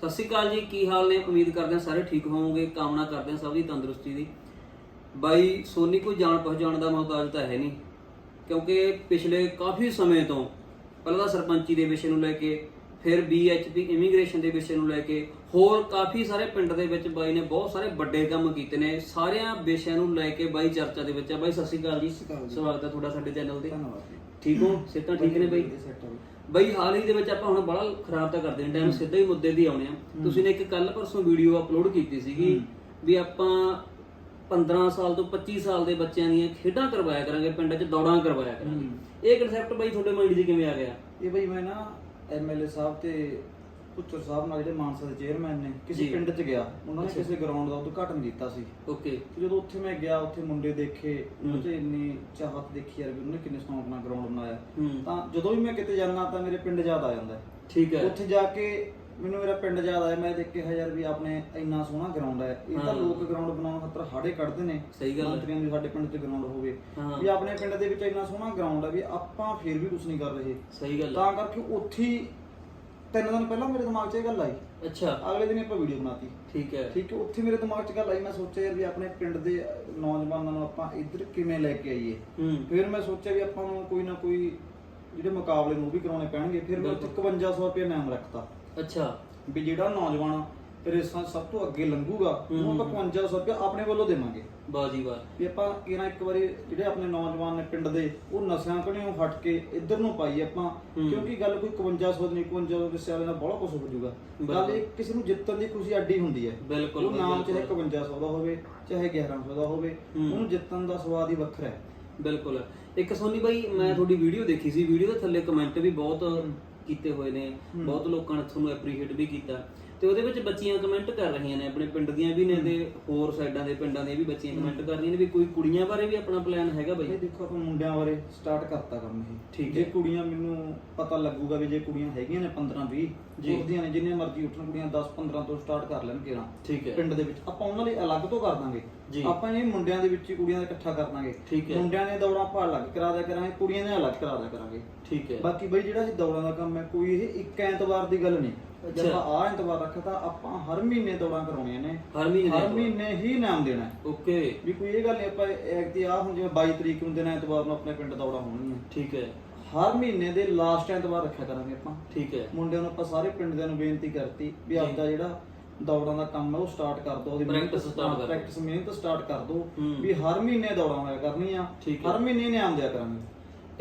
ਸਤਿ ਸ਼੍ਰੀ ਅਕਾਲ ਜੀ ਕੀ ਹਾਲ ਨੇ? ਉਮੀਦ ਕਰਦੇ ਹਾਂ ਸਾਰੇ ਠੀਕ ਹੋਵੋਗੇ ਕਾਮਨਾ ਕਰਦੇ ਹਾਂ ਸਭ ਦੀ ਤੰਦਰੁਸਤੀ ਦੀ। ਬਾਈ ਸੋਨੀ ਕੋਈ ਜਾਣ ਪਛਾਣ ਦਾ ਮੁਹਤਾਜ ਤਾਂ ਹੈ ਨਹੀਂ ਕਿਉਂਕਿ ਪਿਛਲੇ ਕਾਫੀ ਸਮੇਂ ਤੋਂ ਪਹਿਲਾਂ ਤਾਂ ਸਰਪੰਚੀ ਦੇ ਵਿਸ਼ੇ ਨੂੰ ਲੈ ਕੇ ਫਿਰ ਬੀਐਚਪੀ ਇਮੀਗ੍ਰੇਸ਼ਨ ਦੇ ਵਿਸ਼ੇ ਨੂੰ ਲੈ ਕੇ ਹੋਰ ਕਾਫੀ ਸਾਰੇ ਪਿੰਡ ਦੇ ਵਿੱਚ ਬਾਈ ਨੇ ਬਹੁਤ ਸਾਰੇ ਵੱਡੇ ਕੰਮ ਕੀਤੇ ਨੇ ਸਾਰਿਆਂ ਵਿਸ਼ਿਆਂ ਨੂੰ ਲੈ ਕੇ ਬਾਈ ਚਰਚਾ ਦੇ ਵਿੱਚ ਆ। ਬਾਈ ਸਤਿ ਸ਼੍ਰੀ ਅਕਾਲ ਜੀ। ਸਵਾਗਤ ਹੈ ਤੁਹਾਡਾ ਸਾਡੇ ਚੈਨਲ ਤੇ। ਧੰਨਵਾਦ ਠੀਕ ਹੋ? ਸਿਹਤਾਂ ਠੀਕ ਨੇ ਬਾਈ? ਬਈ ਹਾਲ ਹੀ ਦੇ ਵਿੱਚ ਆਪਾਂ ਹੁਣ ਬੜਾ ਖਰਾਬ ਤਾਂ ਕਰਦੇ ਨੇ ਟਾਈਮ ਸਿੱਧਾ ਹੀ ਮੁੱਦੇ ਦੀ ਆਉਣੇ ਆ। ਤੁਸੀਂ ਨੇ ਇੱਕ ਕੱਲ ਪਰਸੋਂ ਵੀਡੀਓ ਅਪਲੋਡ ਕੀਤੀ ਸੀਗੀ ਵੀ ਆਪਾਂ 15 ਸਾਲ ਤੋਂ 25 ਸਾਲ ਦੇ ਬੱਚਿਆਂ ਦੀਆਂ ਖੇਡਾਂ ਕਰਵਾਇਆ ਕਰਾਂਗੇ ਪਿੰਡ 'ਚ ਦੌੜਾਂ ਕਰਵਾਇਆ ਕਰਾਂਗੇ। ਇਹ ਕਨਸੈਪਟ ਬਾਈ ਤੁਹਾਡੇ ਮਾਈਂਡ 'ਚ ਕਿਵੇਂ ਆ ਗਿਆ? ਇਹ ਬਈ ਮੈਂ ਨਾ ਐਮਐਲਏ ਸਾਹਿਬ ਤੇ ਪੁੱਤਰ ਸਾਹਿਬ ਨਾਲ ਜਿਹੜੇ ਮਾਨਸਾ ਦੇ ਚੇਅਰਮੈਨ ਨੇ ਕਿਸੇ ਜੀ। ਪਿੰਡ 'ਚ ਗਿਆ ਉਹਨਾਂ ਨੇ ਕਿਸੇ ਗਰਾਊਂਡ ਦਾ ਉਦਘਾਟਨ ਕੀਤਾ ਸੀ। ਓਕੇ। ਤੇ ਜਦੋਂ ਉੱਥੇ ਮੈਂ ਗਿਆ ਉੱਥੇ ਮੁੰਡੇ ਦੇਖੇ ਉਹਨਾਂ 'ਚ ਇੰਨੀ ਚਾਹਤ ਦੇਖੀ ਯਾਰ ਵੀ ਉਹਨੇ ਕਿੰਨੇ ਸੌਂਕ ਨਾਲ ਗਰਾਊਂਡ ਬਣਾਇਆ। ਹੂੰ। ਤਾਂ ਜਦੋਂ ਵੀ ਮੈਂ ਕਿਤੇ ਜਾਂਦਾ ਤਾਂ ਮੇਰੇ ਪਿੰਡ ਯਾਦ ਆ ਜਾਂਦਾ। ਹੈ। ਠੀਕ ਹੈ। ਉੱਥੇ ਜਾ ਕੇ ਮੈਨੂੰ ਮੇਰਾ ਪਿੰਡ ਯਾਦ ਆਇਆ ਮੈਂ ਦੇਖਿਆ ਯਾਰ ਵੀ ਆਪਣੇ ਇੰਨਾ ਸੋਹਣਾ ਗਰਾਊਂਡ ਹੈ। ਇਹ ਤਾਂ। ਲੋਕ ਗਰਾਊਂਡ ਬਣਾਉਣ ਖਾਤਰ ਹਾੜੇ ਕੱਢਦੇ ਨੇ। ਸਹੀ ਗੱਲ ਹੈ। ਮੰਤਰੀਆਂ ਸਾਡੇ ਪਿੰਡ 'ਚ ਗਰਾਊਂਡ ਹੋਵੇ। ਹਾਂ। ਵੀ ਆਪਣੇ ਪਿੰਡ ਦੇ ਵਿੱਚ ਇੰਨਾ ਸੋਹਣਾ ਗਰਾਊਂਡ ਹੈ ਵੀ ਆਪਾਂ ਫੇਰ ਵੀ ਕੁਝ ਨਹੀਂ ਕਰ ਰਹੇ। ਸਹੀ ਗੱਲ ਹੈ। ਤਾਂ ਕਰਕੇ ਉੱਥੇ ਹੀ ਤਿੰਨ ਦਿਨ ਪਹਿਲਾਂ ਮੇਰੇ ਦਿਮਾਗ 'ਚ ਇਹ ਗੱਲ ਆਈ। ਅੱਛਾ। ਅਗਲੇ ਦਿਨ ਆਪਾਂ ਵੀਡੀਓ ਬਣਾਤੀ। ਠੀਕ ਹੈ। ਠੀਕ ਹੈ ਉੱਥੇ ਮੇਰੇ ਦਿਮਾਗ 'ਚ ਗੱਲ ਆਈ ਮੈਂ ਸੋਚਿਆ ਯਾਰ ਵੀ ਆਪਣੇ ਪਿੰਡ ਦੇ ਨੌਜਵਾਨਾਂ ਨੂੰ ਆਪਾਂ ਇੱਧਰ ਕਿਵੇਂ ਲੈ ਕੇ ਆਈਏ। ਫਿਰ ਮੈਂ ਸੋਚਿਆ ਵੀ ਆਪਾਂ ਨੂੰ ਕੋਈ ਨਾ ਕੋਈ ਜਿਹੜੇ ਮੁਕਾਬਲੇ ਨੂੰ ਵੀ ਕਰਾਉਣੇ ਪੈਣਗੇ ਫਿਰ ਮੈਂ ਉੱਥੇ 5100 ਰੁਪਏ ਨਾਮ ਰੱਖਤਾ। ਅੱਛਾ। ਵੀ ਜਿਹੜਾ ਨੌਜਵਾਨ ਰੇਸਾਂ 'ਚ ਸਭ ਤੋਂ ਅੱਗੇ ਲੰਘੂਗਾ ਉਹਨੂੰ ਆਪਾਂ 5500 ਰੁਪਏ ਆਪਣੇ ਵੱਲੋਂ ਦੇਵਾਂਗੇ। ਬਾਜੀ ਵਾਹ। ਵੀ ਆਪਾਂ ਕਿਹਨਾਂ ਇੱਕ ਵਾਰੀ ਜਿਹੜੇ ਆਪਣੇ ਨੌਜਵਾਨ ਨੇ ਪਿੰਡ ਦੇ ਉਹ ਨਸ਼ਿਆਂ ਕਣੀਓ ਹਟ ਕੇ ਇੱਧਰ ਨੂੰ ਪਾਈ ਆਪਾਂ। ਕਿਉਂਕਿ ਗੱਲ ਕੋਈ 5500 ਦੀ ਨਹੀਂ 5500 ਦੇ ਸਿਆਲੇ ਨਾਲ ਬੜਾ ਕੁਝ ਹੋ ਜਾਊਗਾ। ਗੱਲ ਇਹ ਕਿਸੇ ਨੂੰ ਜਿੱਤਣ ਦੀ ਖੁਸ਼ੀ ਅੱਡੀ ਹੁੰਦੀ ਹੈ। ਬਿਲਕੁਲ ਉਹ ਨਾਮ ਚਾਹੇ ਬਿਲਕੁਲ। 5500 ਦਾ ਹੋਵੇ ਚਾਹੇ 1100 ਦਾ ਹੋਵੇ। ਉਹਨੂੰ ਜਿੱਤਣ ਦਾ ਸਵਾਦ ਹੀ ਵੱਖਰਾ ਹੈ। ਬਿਲਕੁਲ। ਇੱਕ ਸੋਨੀ ਬਾਈ ਮੈਂ ਤੁਹਾਡੀ ਵੀਡੀਓ ਦੇਖੀ ਸੀ ਵੀਡੀਓ ਦੇ ਥੱਲੇ ਕਮੈਂਟ ਵੀ ਬਹੁਤ ਕੀਤੇ ਹੋਏ ਨੇ ਬਹੁਤ ਲੋਕਾਂ ਨੇ ਤੁਹਾਨੂੰ ਐਪਰੀਸ਼ੀਏਟ ਵੀ ਕੀਤਾ। ਤੇ ਉਹਦੇ ਵਿੱਚ ਬੱਚੀਆਂ ਕਮੈਂਟ ਕਰ ਰਹੀਆਂ ਨੇ ਆਪਣੇ ਪਿੰਡ ਦੀਆਂ ਵੀ ਨੇ ਤੇ ਹੋਰ ਸਾਈਡਾਂ ਦੇ ਪਿੰਡਾਂ ਦੀਆਂ ਵੀ ਬੱਚੀਆਂ ਕਮੈਂਟ ਕਰ ਰਹੀਆਂ ਨੇ ਵੀ ਕੋਈ ਕੁੜੀਆਂ ਬਾਰੇ ਵੀ ਆਪਣਾ ਪਲਾਨ ਹੈਗਾ ਬਾਈ? ਇਹ ਦੇਖੋ ਆਪਾਂ ਮੁੰਡਿਆਂ ਬਾਰੇ ਸਟਾਰਟ ਕਰਤਾ ਕੰਮ ਇਹ। ਠੀਕ ਜੇ ਹੈ। ਕੁੜੀਆਂ ਮੈਨੂੰ ਪਤਾ ਲੱਗੂਗਾ ਵੀ ਜੇ ਕੁੜੀਆਂ ਹੈਗੀਆਂ ਨੇ 15 20 ਜੀ। ਉੱਠਦੀਆਂ ਨੇ ਜਿੰਨੇ ਮਰਜ਼ੀ ਉੱਠਣ ਕੁੜੀਆਂ 10 15 ਤੋਂ ਸਟਾਰਟ ਕਰ ਲੈਣ ਕਿਰਾਂ ਠੀਕ ਹੈ। ਪਿੰਡ ਦੇ ਵਿੱਚ ਆਪਾਂ ਉਹਨਾਂ ਲਈ ਅਲੱਗ ਤੋਂ ਕਰ ਦਾਂਗੇ। ਜੀ। ਆਪਾਂ ਇਹ ਮੁੰਡਿਆਂ ਦੇ ਵਿੱਚ ਹੀ ਕੁੜੀਆਂ ਦਾ ਇਕੱਠਾ ਕਰ ਦਾਂਗੇ। ਠੀਕ ਹੈ। ਮੁੰਡਿਆਂ ਨੇ ਦੌੜਾਂ ਆਪਾਂ ਅਲੱਗ ਕਰਾ ਦਿਆ ਕਰਾਂਗੇ ਕੁੜੀਆਂ ਨੇ ਅਲੱਗ ਕਰਾ ਦਿਆ ਕਰਾਂਗੇ। ਠੀਕ ਹੈ। ਬਾਕੀ ਬਈ ਜਿਹੜਾ ਇਹ ਦੌੜਾਂ ਦਾ ਕੰਮ ਹੈ ਕੋਈ ਇਹ ਇੱਕ ਐਤਵਾਰ ਦੀ ਗੱਲ ਨਹੀਂ। ਜੇ ਅੱਛਾ। ਆਪਾਂ ਆਹ ਐਤਵਾਰ ਰੱਖਿਆ ਤਾਂ ਆਪਾਂ ਹਰ ਮਹੀਨੇ ਦੌੜਾਂ ਕਰਾਉਣੀਆਂ ਨੇ। ਹਰ ਮਹੀਨੇ ਹਰ ਮਹੀਨੇ ਹੀ ਇਨਾਮ ਦੇਣਾ ਹੈ। ਓਕੇ। ਵੀ ਕੋਈ ਇਹ ਗੱਲ ਨਹੀਂ ਆਪਾਂ ਐਕਤੀ ਆ ਹੁਣ ਜਿਵੇਂ 22 ਤਰੀਕ ਨੂੰ ਦਿਨ ਐਤਵਾਰ ਨੂੰ ਆਪਣੇ ਪਿੰਡ ਦੌੜਾਂ ਹੋਣਗੀਆਂ। ਠੀਕ ਹੈ। ਹਰ ਮਹੀਨੇ ਦੇ ਲਾਸਟ ਐਤਵਾਰ ਰੱਖਿਆ ਕਰਾਂਗੇ ਆਪਾਂ। ਠੀਕ ਹੈ। ਮੁੰਡਿਆਂ ਨੂੰ ਆਪਾਂ ਸਾਰੇ ਪਿੰਡ ਨੂੰ ਬੇਨਤੀ ਕਰਤੀ ਵੀ ਆਪਦਾ ਜਿਹੜਾ ਦੌੜਾਂ ਦਾ ਕੰਮ ਹੈ ਉਹ ਸਟਾਰਟ ਕਰ ਦੋ ਉਹਦੀ Practice start ਕਰ ਦਿਓ। ਪ੍ਰੈਕਟਿਸ ਮਿਹਨਤ ਸਟਾਰਟ ਕਰ ਦੋ ਹੂੰ। ਵੀ ਹਰ ਮਹੀਨੇ ਦੌੜਾਂ ਹੋਇਆ ਕਰਨੀਆਂ ਠੀਕ ਹੈ। ਹਰ ਮਹੀਨੇ ਇਨਾਮ ਦਿਆ ਕਰਾਂਗੇ।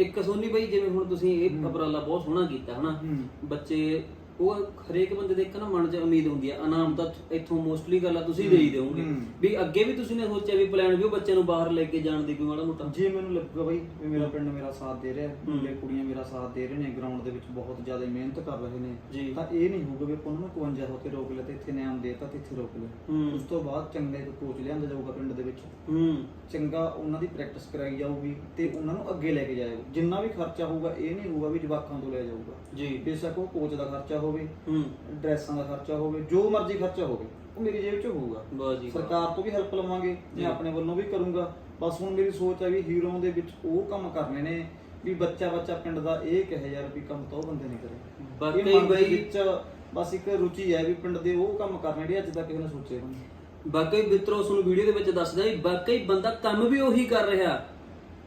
ਇੱਕ ਸੋਨੀ ਬਾਈ ਜਿਵੇਂ ਹੁਣ ਤੁਸੀਂ ਇਹ ਉਪਰਾਲਾ ਬਹੁਤ ਸੋਹਣਾ ਕੀਤਾ ਹਨਾ? ਹੂੰ। ਬੱਚੇ ਉਹ ਹਰੇਕ ਬੰਦੇ ਦੇ ਇੱਕ ਨਾ ਮਨ 'ਚ ਉਮੀਦ ਹੁੰਦੀ ਆ ਇਨਾਮ ਤਾਂ ਇੱਥੋਂ ਮੋਸਟਲੀ ਗੱਲ ਆ ਤੁਸੀਂ ਦੇ ਹੀ ਦਿਓਗੇ। ਹੂੰ। ਵੀ ਅੱਗੇ ਵੀ ਤੁਸੀਂ ਨੇ ਸੋਚਿਆ ਵੀ ਪਲਾਨ ਵੀ ਉਹ ਬੱਚਿਆਂ ਨੂੰ ਬਾਹਰ ਲੈ ਕੇ ਜਾਣ ਦੀ ਕੋਈ ਮਾੜਾ ਮੋਟਾ? ਜੇ ਮੈਨੂੰ ਲੱਗੂਗਾ ਬਈ ਵੀ ਮੇਰਾ ਪਿੰਡ ਮੇਰਾ ਸਾਥ ਦੇ ਰਿਹਾ ਹੈ, ਮੁੰਡੇ ਕੁੜੀਆਂ ਮੇਰਾ ਸਾਥ ਦੇ ਰਹੇ ਨੇ ਗਰਾਊਂਡ ਦੇ ਵਿੱਚ ਬਹੁਤ ਜ਼ਿਆਦਾ ਮਿਹਨਤ ਕਰ ਰਹੇ ਨੇ। ਤਾਂ ਇਹ ਨਹੀਂ ਹੋਊਗਾ ਵੀ ਆਪਾਂ ਉਹਨਾਂ ਨੂੰ 52 ਹੋ ਕੇ ਰੋਕ ਲਿਆ ਤੇ ਇੱਥੇ ਇਨਾਮ ਦੇਤਾ ਤੇ ਇੱਥੇ ਰੋਕ ਲਿਆ। ਹੂੰ। ਉਸ ਤੋਂ ਬਾਅਦ ਚੰਗੇ ਕੋਚ ਲਿਆਂਦਾ ਜਾਊਗਾ ਪਿੰਡ ਦੇ ਵਿੱਚ। ਹੂੰ। ਚੰਗਾ ਉਹਨਾਂ ਦੀ ਪ੍ਰੈਕਟਿਸ ਕਰਾਈ ਜਾਊਗੀ ਤੇ ਉਹਨਾਂ ਨੂੰ ਅੱਗੇ ਲੈ ਕੇ ਜਾਏਗਾ। ਜਿੰਨਾ ਵੀ ਖਰਚਾ ਹੋਊਗਾ ਇਹ ਨਹੀਂ ਹੋਊਗਾ ਵੀ ਜਵਾਕਾਂ ਤੋਂ ਲਿਆ ਜਾਊਗਾ। ਜੀ। ਬੇਸ਼ੱਕ ਉਹ ਕੋਚ ਦਾ ਖਰਚਾ ਹੋਵੇ ਹੂੰ। ਡਰੈਸਾਂ ਦਾ ਖਰਚਾ ਹੋਵੇ ਜੋ ਮਰਜ਼ੀ ਖਰਚਾ ਹੋਵੇ ਉਹ ਮੇਰੀ ਜੇਬ 'ਚ ਹੋਊਗਾ। ਜੀ ਵਾਹ। ਸਰਕਾਰ ਤੋਂ ਵੀ ਹੈਲਪ ਲਵਾਂਗੇ। ਮੈਂ ਆਪਣੇ ਵੱਲੋਂ ਵੀ ਕਰੂੰਗਾ। ਬਸ ਹੁਣ ਮੇਰੀ ਸੋਚ ਹੈ ਵੀ ਹੀਰੋ ਦੇ ਵਿੱਚ ਉਹ ਕੰਮ ਕਰਨੇ ਨੇ ਵੀ ਬੱਚਾ ਬੱਚਾ ਪਿੰਡ ਦਾ ਇਹ ਕਹੇ ਯਾਰ ਵੀ ਕੰਮ ਤਾਂ ਉਹ ਬੰਦੇ ਨਹੀਂ ਕਰੇ। ਬਾਕੀ ਬਈ- ਵਿੱਚ ਬਸ ਇੱਕ ਰੁਚੀ ਹੈ ਵੀ ਪਿੰਡ ਦੇ ਉਹ ਕੰਮ ਕਰਨੇ ਜਿਹੜੇ ਅੱਜ ਤੱਕ ਕਿਸੇ ਨੇ ਸੋਚੇ ਨਹੀਂ। ਬਾਕੀ ਮਿੱਤਰੋ ਤੁਹਾਨੂੰ ਵੀਡੀਓ ਦੇ ਵਿੱਚ ਦੱਸਦਾ ਵੀ ਬਾਕੀ ਬੰਦਾ ਕੰਮ ਵੀ ਉਹੀ ਕਰ ਰਿਹਾ।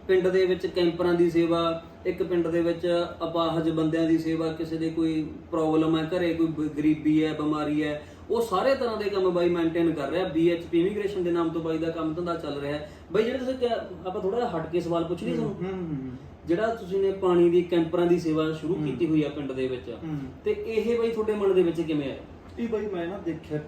ਪਿੰਡ ਦੇ ਵਿੱਚ ਕੈਂਪਰਾਂ ਦੀ ਸੇਵਾ ਇੱਕ ਪਿੰਡ ਦੇ ਵਿੱਚ ਅਪਾਹਜ ਬੰਦਿਆਂ ਦੀ ਸੇਵਾ ਕਿਸੇ ਦੇ ਕੋਈ ਪ੍ਰੋਬਲਮ ਹੈ ਘਰੇ ਕੋਈ ਗਰੀਬੀ ਹੈ ਬਿਮਾਰੀ ਹੈ ਉਹ ਸਾਰੇ ਤਰ੍ਹਾਂ ਦੇ ਕੰਮ ਬਾਈ ਮੇਨਟੇਨ ਕਰ ਰਿਹਾ। ਬੀਐਚਪੀ ਇਮੀਗ੍ਰੇਸ਼ਨ ਦੇ ਨਾਮ ਤੋਂ ਬਾਈ ਦਾ ਕੰਮ ਧੰਦਾ ਚੱਲ ਰਿਹਾ ਹੈ। ਬਾਈ ਜਿਹੜੇ ਤੁਸੀਂ ਆਪਾਂ ਥੋੜਾ ਜਿਹਾ ਹਟ ਕੇ ਸਵਾਲ ਪੁੱਛ ਲਈ ਤੁਹਾਨੂੰ? ਜਿਹੜਾ ਤੁਸੀਂ ਨੇ ਪਾਣੀ ਦੀ ਕੈਂਪਰਾਂ ਦੀ ਸੇਵਾ ਸ਼ੁਰੂ ਕੀਤੀ ਹੋਈ ਆ ਪਿੰਡ ਦੇ ਵਿੱਚ ਤੇ ਇਹ ਬਾਈ ਤੁਹਾਡੇ ਮਨ ਦੇ ਵਿੱਚ ਕਿਵੇਂ ਆਇਆ? ਇਹ ਬਈ ਮੈਂ ਨਾ ਦੇਖਿਆ